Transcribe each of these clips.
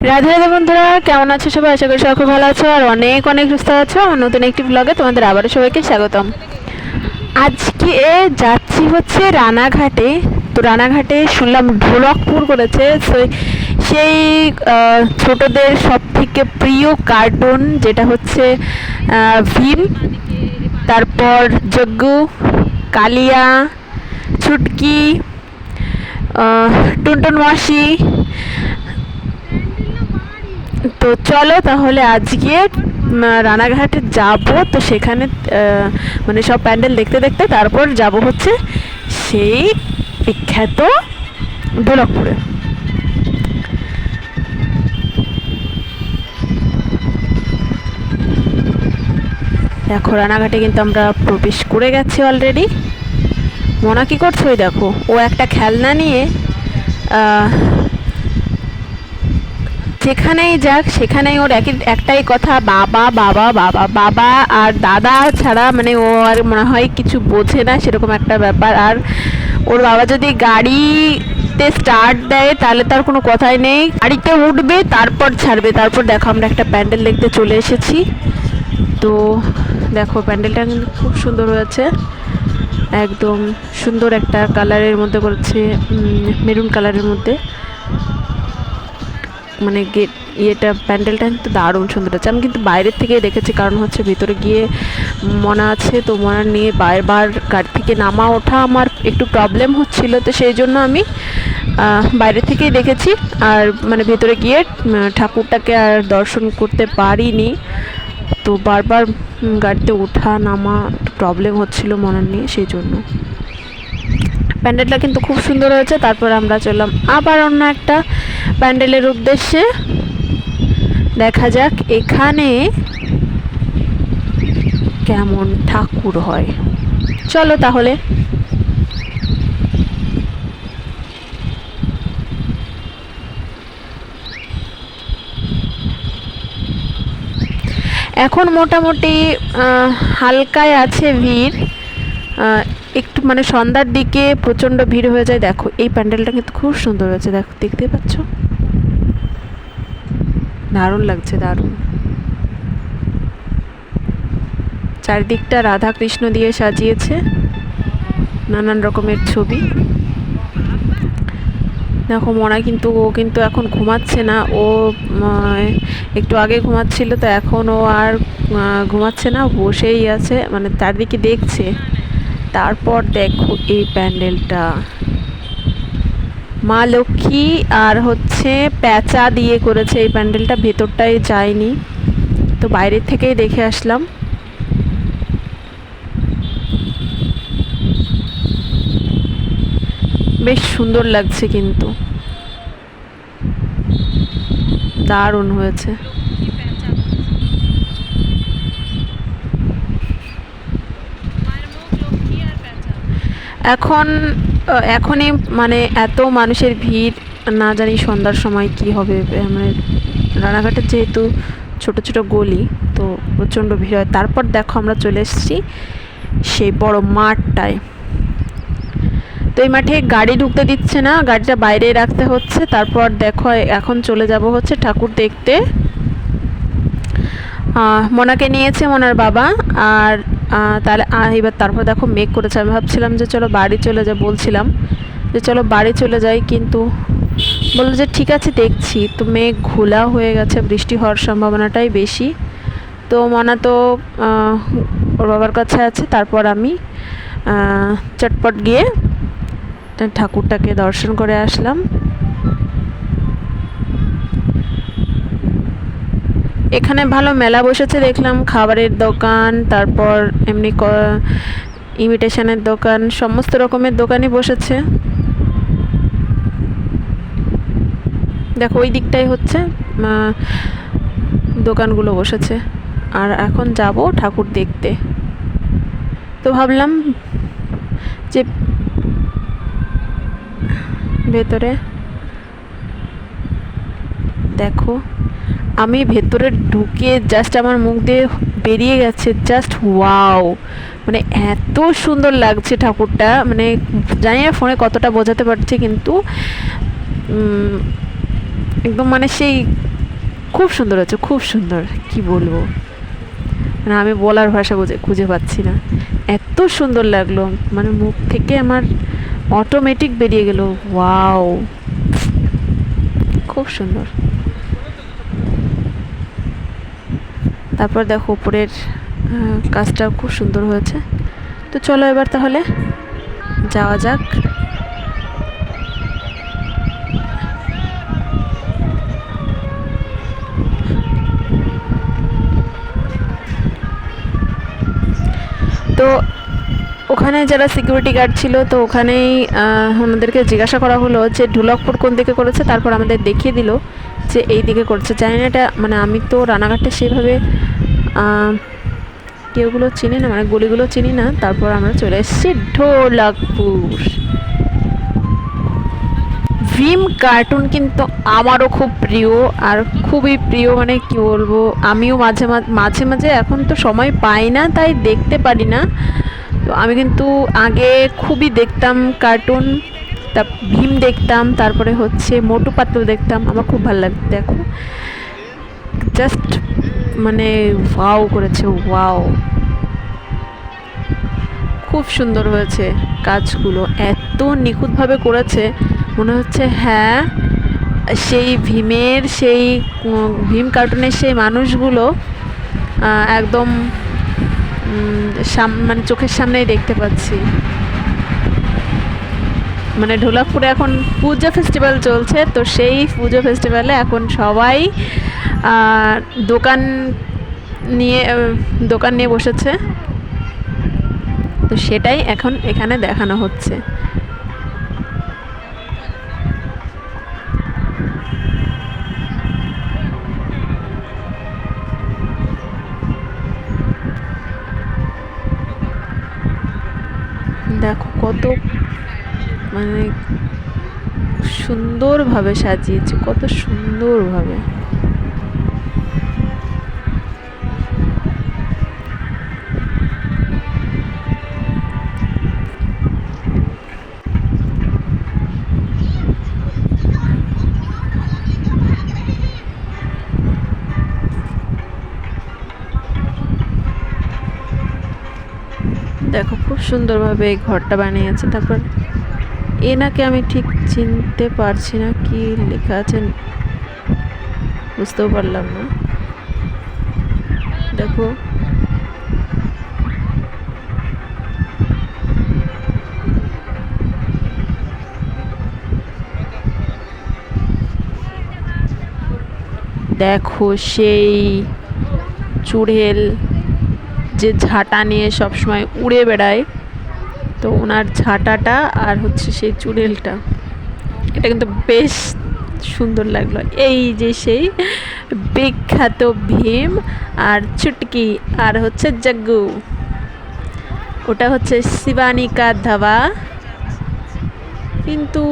রাধে রাধে বন্ধুরা, কেমন আছো সবাই? আশা করি খুব ভালো আছো আর অনেক অনেক সুস্থ আছো। আমার নতুন একটি ব্লগে তোমাদের আবারও সবাইকে স্বাগতম। আজকে যাচ্ছি হচ্ছে রানাঘাটে। তো রানাঘাটে শুনলাম ঢোলকপুর করেছে। সেই ছোটদের সব থেকে প্রিয় কার্টুন যেটা হচ্ছে ভীম, তারপর যজ্ঞ, কালিয়া, ছুটকি টুনটুন মাসি তো চলো তাহলে আজকে রানাঘাটে যাব। তো সেখানে মানে সব প্যান্ডেল দেখতে দেখতে তারপর যাব হচ্ছে সেই বিখ্যাত ঢোলকপুরে দেখো, রানাঘাটে কিন্তু আমরা প্রবেশ করে গেছি অলরেডি মনা কি করছ দেখো, ও একটা খেলনা নিয়ে যেখানেই যাক, সেখানেই ওর একই, একটাই কথা, বাবা বাবা বাবা বাবা আর দাদা ছাড়া মানে ও আর মনে হয় কিছু বোঝে না, সেরকম একটা ব্যাপার। আর ওর বাবা যদি গাড়িতে স্টার্ট দেয়, তাহলে তার কোনো কথাই নেই। গাড়িতে উঠবে, তারপর ছাড়বে। তারপর দেখো আমরা একটা প্যান্ডেল দেখতে চলে এসেছি। তো দেখো, প্যান্ডেলটা কিন্তু খুব সুন্দর হয়েছে। একদম সুন্দর একটা কালারের মধ্যে করেছে মেরুন কালারের মধ্যে। মানে গেট ইয়েটা, প্যান্ডেলটা কিন্তু দারুণ সুন্দর আছে। আমি কিন্তু বাইরের থেকে দেখেছি, কারণ হচ্ছে ভিতরে গিয়ে মনা আছে, তো মনা নিয়ে বারবার গাড়ি থেকে নামা ওঠা আমার একটু প্রবলেম হচ্ছিল, তো সেই জন্য আমি বাইরে থেকেই দেখেছি। আর মানে ভেতরে গিয়ে ঠাকুরটাকে আর দর্শন করতে পারিনি। তো বারবার গাড়িতে ওঠা, নামা প্রবলেম হচ্ছিল মনার নিয়ে, সেই জন্য। প্যান্ডেলটা কিন্তু খুব সুন্দর হয়েছে, তারপর আমরা চললাম আবার অন্য একটা প্যান্ডেলের উদ্দেশ্যে। দেখা যাক এখানে কেমন ঠাকুর হয়। চলো তাহলে। এখন মোটামুটি হালকায় আছে ভিড়। একটু মানে সন্ধ্যার দিকে প্রচণ্ড ভিড় হয়ে যায়। দেখো, এই প্যান্ডেলটা কিন্তু খুব সুন্দর হয়েছে। দেখো, দেখতে পাচ্ছ? দারুণ লাগছে, দারুণ। চারিদিকটা রাধা কৃষ্ণ দিয়ে সাজিয়েছে নানান রকমের ছবি। দেখো, মনা কিন্তু, ও কিন্তু এখন ঘুমাচ্ছে না। ও একটু আগে ঘুমাচ্ছিল, তো এখন ও আর ঘুমাচ্ছে না। বসেই আছে মানে চারদিকে দেখছে। তারপর দেখো এই প্যান্ডেলটা। মা লক্ষ্মী আর হচ্ছে প্যাঁচা দিয়ে করেছে এই প্যান্ডেলটা, ভেতরটায় যায়নি। তো বাইরের থেকেই দেখে আসলাম। বেশ সুন্দর লাগছে কিন্তু। দারুণ হয়েছে। এখন এখনই মানে এত মানুষের ভিড়, না জানি সন্ধ্যার সময় কি হবে মানে রানাঘাটের যেহেতু ছোট ছোট গলি, তো প্রচণ্ড ভিড় হয়। তারপর দেখো আমরা চলে এসেছি সেই বড় মাঠটায়। তো এই মাঠে গাড়ি ঢুকতে দিচ্ছে না, গাড়িটা বাইরে রাখতে হচ্ছে। তারপর দেখো, এখন চলে যাব হচ্ছে ঠাকুর দেখতে। মোনাকে নিয়েছে মোনার বাবা, আর তাহলে এবার তারপর দেখো মেঘ করেছে। আমি ভাবছিলাম যে চলো বাড়ি চলে যাই, বলছিলাম যে চলো বাড়ি চলে যাই, কিন্তু বলল যে ঠিক আছে, দেখছি। তো মেঘ ঘোলা হয়ে গেছে, বৃষ্টি হওয়ার সম্ভাবনাটাই বেশি। তো মনা তো ওর বাবার কাছে আছে, তারপর আমি চটপট গিয়ে ঠাকুরটাকে দর্শন করে আসলাম। এখানে ভালো মেলা বসেছে, দেখলাম খাবারের দোকান, তারপর এমনি ইমিটেশনের দোকান, সমস্ত রকমের দোকানই বসেছে। দেখো, ওই দিকটাই হচ্ছে দোকানগুলো বসেছে। আর এখন যাব ঠাকুর দেখতে। তো ভাবলাম যে ভেতরে দেখো। আমি ভেতরে ঢুকে জাস্ট আমার মুখ দিয়ে বেরিয়ে গেছে জাস্ট ওয়াও মানে এত সুন্দর লাগছে ঠাকুরটা মানে জানি না ফোনে কতটা বোঝাতে পারছি কিন্তু একদম মানে সেই খুব সুন্দর হচ্ছে খুব সুন্দর, কি বলব? মানে আমি বলার ভাষা বুঝে, খুঁজে পাচ্ছি না। এত সুন্দর লাগল মানে মুখ থেকে আমার অটোমেটিক বেরিয়ে গেল ওয়াও খুব সুন্দর। তারপর দেখো উপরের কাজটাও খুব সুন্দর হয়েছে। তো চলো এবার তাহলে যাওয়া যাক। তো ওখানে যারা সিকিউরিটি গার্ড ছিল, তো ওখানেই আমাদেরকে জিজ্ঞাসা করা হলো যে ঢোলকপুর কোন দিকে করেছে? তারপর আমাদের দেখিয়ে দিল যে এই দিকে করেছে। জানি না এটা মানে আমি তো রানাঘাটে সেভাবে কেউগুলো চিনি না মানে গলিগুলো চিনি না, তারপর আমরা চলে এসেছি ঢোলকপুর। ভীম কার্টুন কিন্তু আমারও খুব প্রিয়, আর খুবই প্রিয় মানে কি বলব, আমিও মাঝে মাঝে মাঝে এখন তো সময় পাই না, তাই দেখতে পারি না। তো আমি কিন্তু আগে খুবই দেখতাম কার্টুন, তা ভীম দেখতাম, তারপরে হচ্ছে মোটু পাতলু দেখতাম, আমার খুব ভালো লাগতো দেখো। জাস্ট মানে ওয়াও করেছে, ওয়াও। খুব সুন্দর হয়েছে কাজগুলো, এত নিখুঁতভাবে করেছে, মনে হচ্ছে হ্যাঁ সেই ভীমের, সেই ভীম কার্টুনের সেই মানুষগুলো একদম মানে চোখের সামনেই দেখতে পাচ্ছি। মানে ঢোলাকপুরে এখন পুজো ফেস্টিভ্যাল চলছে, তো সেই পুজো ফেস্টিভ্যালে এখন সবাই দোকান নিয়ে দোকান নিয়ে বসেছে। তো সেটাই এখন এখানে দেখানো হচ্ছে। দেখো কত মানে সুন্দরভাবে সাজিয়েছে, কত সুন্দরভাবে। দেখো, খুব সুন্দরভাবে এই ঘরটা বানিয়েছে। তারপর এনাকে আমি ঠিক চিনতে পারছি না কি লেখা আছে। বুঝতেও পারলাম না। দেখো। দেখো সেই চুড়েল যে ঝাঁটা নিয়ে সবসময় উড়ে বেড়ায়, তো ওনার ঝাঁটাটা আর হচ্ছে সেই চুড়েলটা। এটা কিন্তু বেশ সুন্দর লাগল। এই যে সেই বিখ্যাত ভীম আর চুটকি আর হচ্ছে জাগ্গু। ওটা হচ্ছে শিবানিকা ধাবা। কিন্তু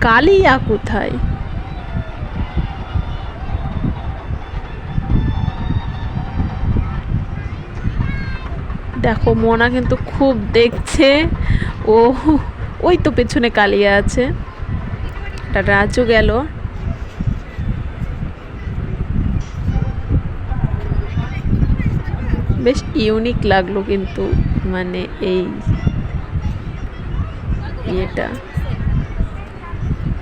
কালিয়া কোথায় দেখো, মোনা কিন্তু খুব দেখছে। ও, ওই তো পেছনে কালিয়া আছে। একটা রাজু গেল। বেশ ইউনিক লাগল কিন্তু মানে এই ইয়েটা।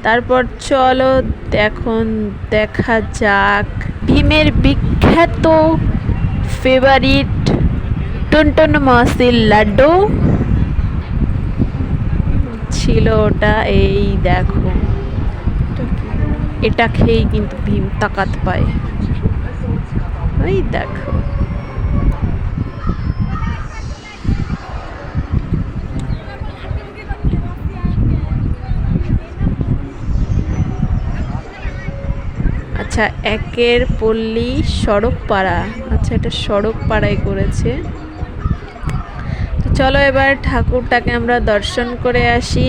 তারপর চলো, এখন দেখা যাক। ভীমের বিখ্যাত ফেভারিট টুনটুন মাসির লাড্ডু। ছিল ওটা এই দেখো। এটা খেয়েই কিন্তু ভীম তাকাত পায়। ওই দেখো। আচ্ছা একের পল্লী সড়ক পাড়া আচ্ছা এটা সড়ক পাড়ায় করেছে। চলো এবার ঠাকুরটাকে আমরা দর্শন করে আসি।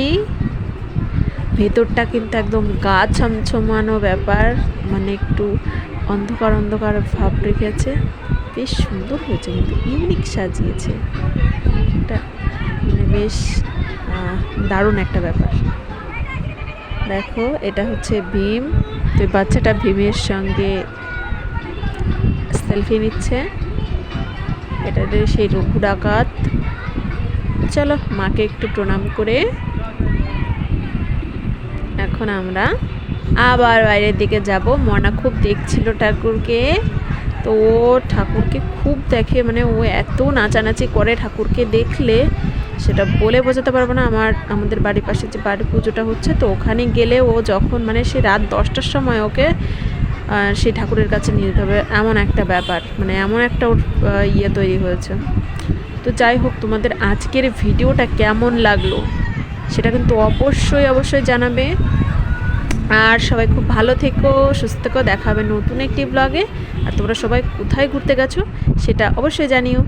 ভেতরটা কিন্তু একদম গা ছমছমানো ব্যাপার মানে একটু অন্ধকার অন্ধকার ভাব রেখেছে। বেশ সুন্দর হয়েছে কিন্তু ইউনিক সাজিয়েছে। এটা মানে বেশ দারুণ একটা ব্যাপার। দেখো, এটা হচ্ছে ভীম। তো বাচ্চাটা ভীমের সঙ্গে সেলফি নিচ্ছে। এটাতে সেই রঘু ডাকাত চলো, মাকে একটু প্রণাম করে। এখন আমরা আবার বাইরের দিকে যাব। মনা খুব দেখছিল ঠাকুরকে। তো ও ঠাকুরকে খুব দেখে মানে ও এত নাচানাচি করে ঠাকুরকে দেখলে, সেটা বলে বোঝাতে পারব না। আমার, আমাদের বাড়ির পাশে যে বাড়ি পুজোটা হচ্ছে, তো ওখানে গেলে ও যখন মানে সে রাত দশটার সময় ওকে সেই ঠাকুরের কাছে নিয়ে যেতে হবে, এমন একটা ব্যাপার। মানে এমন একটা ওর ইয়ে তৈরি হয়েছে। তো যাই হোক, তোমাদের আজকের ভিডিওটা কেমন লাগল সেটা কিন্তু অবশ্যই অবশ্যই জানাবে। আর সবাই খুব ভালো থেকো, সুস্থ থেকো দেখাবে নতুন একটি ব্লগে আর তোমরা সবাই কোথায় ঘুরতে গেছো সেটা অবশ্যই জানিও।